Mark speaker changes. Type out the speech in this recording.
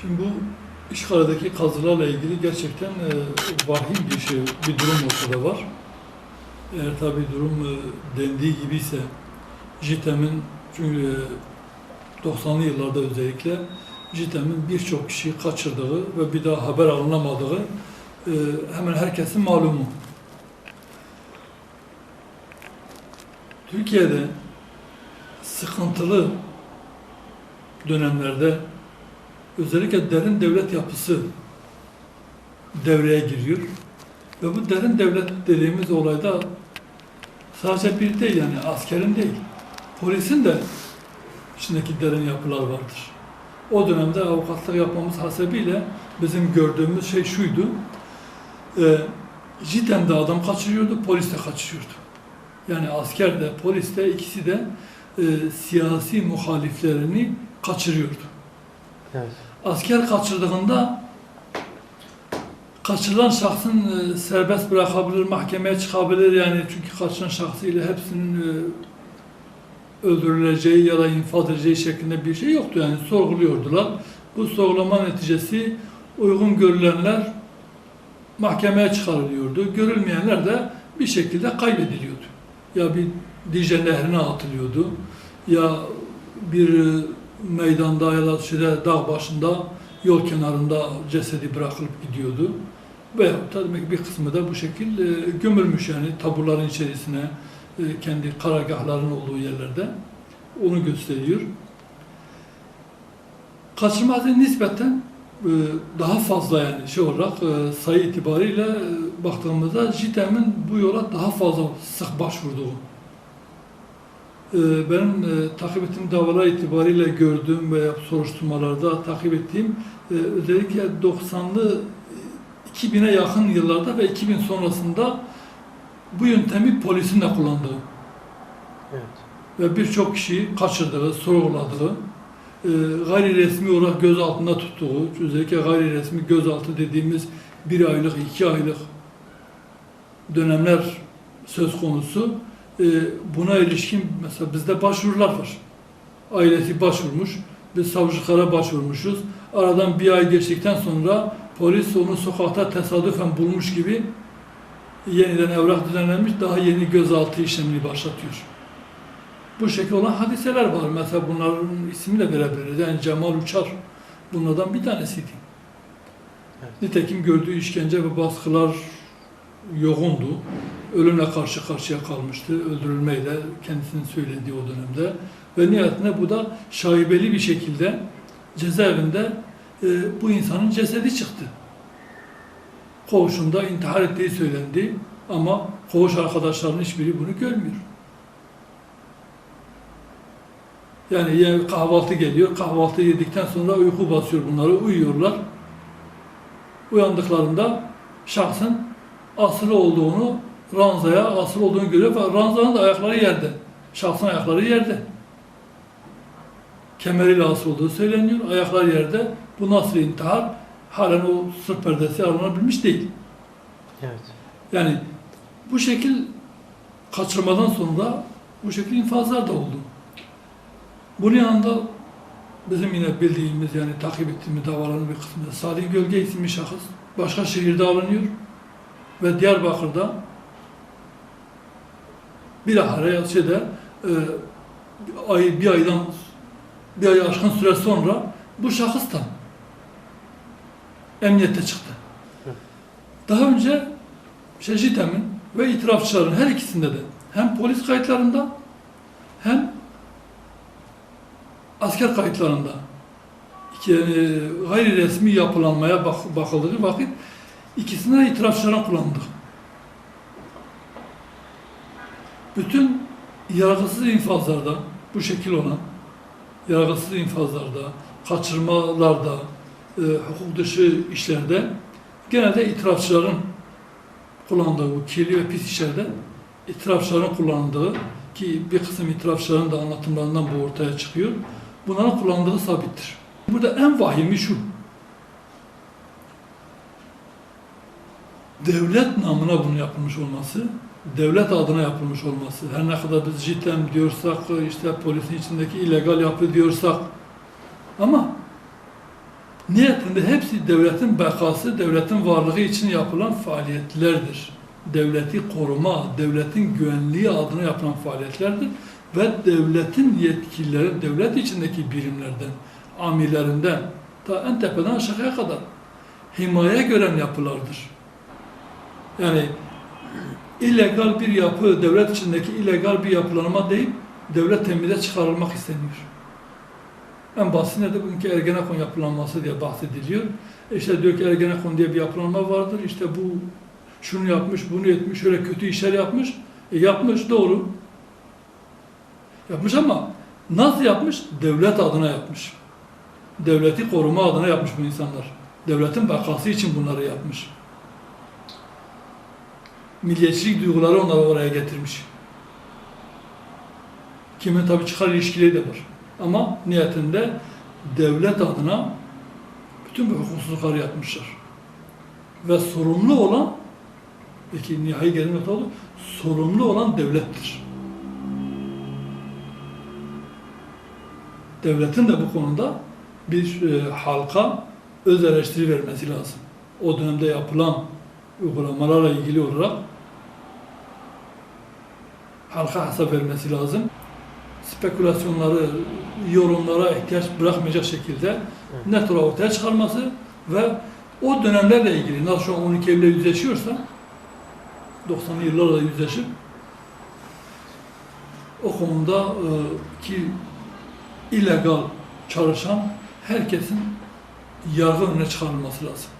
Speaker 1: Şimdi bu işgaladaki kazılarla ilgili gerçekten e, vahim bir şey, bir durum ortada var. Eğer tabi durum e, dendiği gibi ise JITEM'in çünkü e, 90'lı yıllarda özellikle JITEM'in birçok kişiyi kaçırdığı ve bir daha haber alınamadığı e, hemen herkesin malumu. Türkiye'de sıkıntılı dönemlerde özellikle derin devlet yapısı devreye giriyor. Ve bu derin devlet dediğimiz olayda sadece bir değil yani askerin değil, polisin de içindeki derin yapılar vardır. O dönemde avukatlık yapmamız hasebiyle bizim gördüğümüz şey şuydu. E, cidden de adam kaçırıyordu, polis de kaçırıyordu. Yani asker de, polis de ikisi de e, siyasi muhaliflerini kaçırıyordu.
Speaker 2: Evet.
Speaker 1: Asker kaçırdığında kaçırılan şahsın e, serbest bırakabilir, mahkemeye çıkabilir yani çünkü kaçıran şahsıyla hepsinin e, öldürüleceği ya da infaz edileceği şeklinde bir şey yoktu yani sorguluyordular. Bu sorgulama neticesi uygun görülenler mahkemeye çıkarılıyordu. Görülmeyenler de bir şekilde kaybediliyordu. Ya bir Dicle Nehri'ne atılıyordu ya bir e, meydanda ya da şeyde dağ başında yol kenarında cesedi bırakılıp gidiyordu. Veyahut da demek bir kısmı da bu şekilde gömülmüş yani taburların içerisine e, kendi karargahların olduğu yerlerde onu gösteriyor. Kaçırma hadisi nispeten e, daha fazla yani şey olarak e, sayı itibariyle e, baktığımızda JITEM'in bu yola daha fazla sık başvurduğu benim e, takip ettiğim davalar itibariyle gördüğüm veya soruşturmalarda takip ettiğim e, özellikle 90'lı 2000'e yakın yıllarda ve 2000 sonrasında bu yöntemi polisin de kullandığı
Speaker 2: Evet.
Speaker 1: ve birçok kişiyi kaçırdığı, sorguladığı, e, gayri resmi olarak gözaltında tuttuğu, özellikle gayri resmi gözaltı dediğimiz bir aylık, iki aylık dönemler söz konusu. E, buna ilişkin mesela bizde başvurular var. Ailesi başvurmuş, biz savcılıklara başvurmuşuz. Aradan bir ay geçtikten sonra polis onu sokakta tesadüfen bulmuş gibi yeniden evrak düzenlenmiş, daha yeni gözaltı işlemini başlatıyor. Bu şekilde olan hadiseler var. Mesela bunların ismini de verebiliriz. Yani Cemal Uçar bunlardan bir tanesiydi.
Speaker 2: Evet.
Speaker 1: Nitekim gördüğü işkence ve baskılar yoğundu. Ölümle karşı karşıya kalmıştı. Öldürülmeyle kendisinin söylediği o dönemde. Ve nihayetinde bu da şaibeli bir şekilde cezaevinde e, bu insanın cesedi çıktı. Koğuşunda intihar ettiği söylendi ama koğuş arkadaşlarının hiçbiri bunu görmüyor. Yani ya kahvaltı geliyor, kahvaltı yedikten sonra uyku basıyor bunları, uyuyorlar. Uyandıklarında şahsın asılı olduğunu, ranzaya asılı olduğunu görüyor ve ranzanın da ayakları yerde. Şahsın ayakları yerde. Kemeriyle asılı olduğu söyleniyor, ayaklar yerde. Bu nasıl intihar? Halen o sırf perdesi alınabilmiş değil.
Speaker 2: Evet.
Speaker 1: Yani bu şekil kaçırmadan sonra bu şekil infazlar da oldu. Bunun yanında bizim yine bildiğimiz yani takip ettiğimiz davaların bir kısmında Salih Gölge isimli şahıs başka şehirde alınıyor ve Diyarbakır'da bilahare şeyde e, ay, bir aydan bir ay aşkın süre sonra bu şahıs da emniyette çıktı. Daha önce şey, JITEM'in ve itirafçıların her ikisinde de hem polis kayıtlarında hem asker kayıtlarında iki, yani gayri resmi yapılanmaya bak, bakıldığı vakit ikisinde de itirafçıların kullanıldı. Bütün yargısız infazlarda bu şekil olan yargısız infazlarda, kaçırmalarda, e, hukuk dışı işlerde genelde itirafçıların kullandığı bu kirli ve pis işlerde itirafçıların kullandığı ki bir kısım itirafçıların da anlatımlarından bu ortaya çıkıyor. Bunların kullandığı sabittir. Burada en vahimi şu. Devlet namına bunu yapılmış olması, devlet adına yapılmış olması. Her ne kadar biz JITEM diyorsak, işte polisin içindeki illegal yapı diyorsak ama niyetinde hepsi devletin bekası, devletin varlığı için yapılan faaliyetlerdir. Devleti koruma, devletin güvenliği adına yapılan faaliyetlerdir ve devletin yetkilileri, devlet içindeki birimlerden, amirlerinden ta en tepeden aşağıya kadar himaye gören yapılardır. Yani illegal bir yapı, devlet içindeki illegal bir yapılanma değil, devlet temide çıkarılmak isteniyor. En basitinde de bugünkü Ergenekon yapılanması diye bahsediliyor. İşte diyor ki Ergenekon diye bir yapılanma vardır. İşte bu şunu yapmış, bunu etmiş, şöyle kötü işler yapmış. E yapmış doğru. Yapmış ama nasıl yapmış? Devlet adına yapmış. Devleti koruma adına yapmış bu insanlar. Devletin bakası için bunları yapmış. Milliyetçilik duyguları onları oraya getirmiş. Kimin tabii çıkar ilişkileri de var. Ama niyetinde devlet adına bütün bu hukuksuzlukları yapmışlar. Ve sorumlu olan peki nihai gelin nokta oldu, sorumlu olan devlettir. Devletin de bu konuda bir e, halka öz eleştiri vermesi lazım. O dönemde yapılan uygulamalarla ilgili olarak halka hesap vermesi lazım. Spekülasyonları, yorumlara ihtiyaç bırakmayacak şekilde net olarak ortaya çıkarması ve o dönemlerle ilgili nasıl şu an 12 Eylül'le yüzleşiyorsa 90'lı yıllarla yüzleşip o konuda e, ki illegal çalışan herkesin yargı önüne çıkarılması lazım.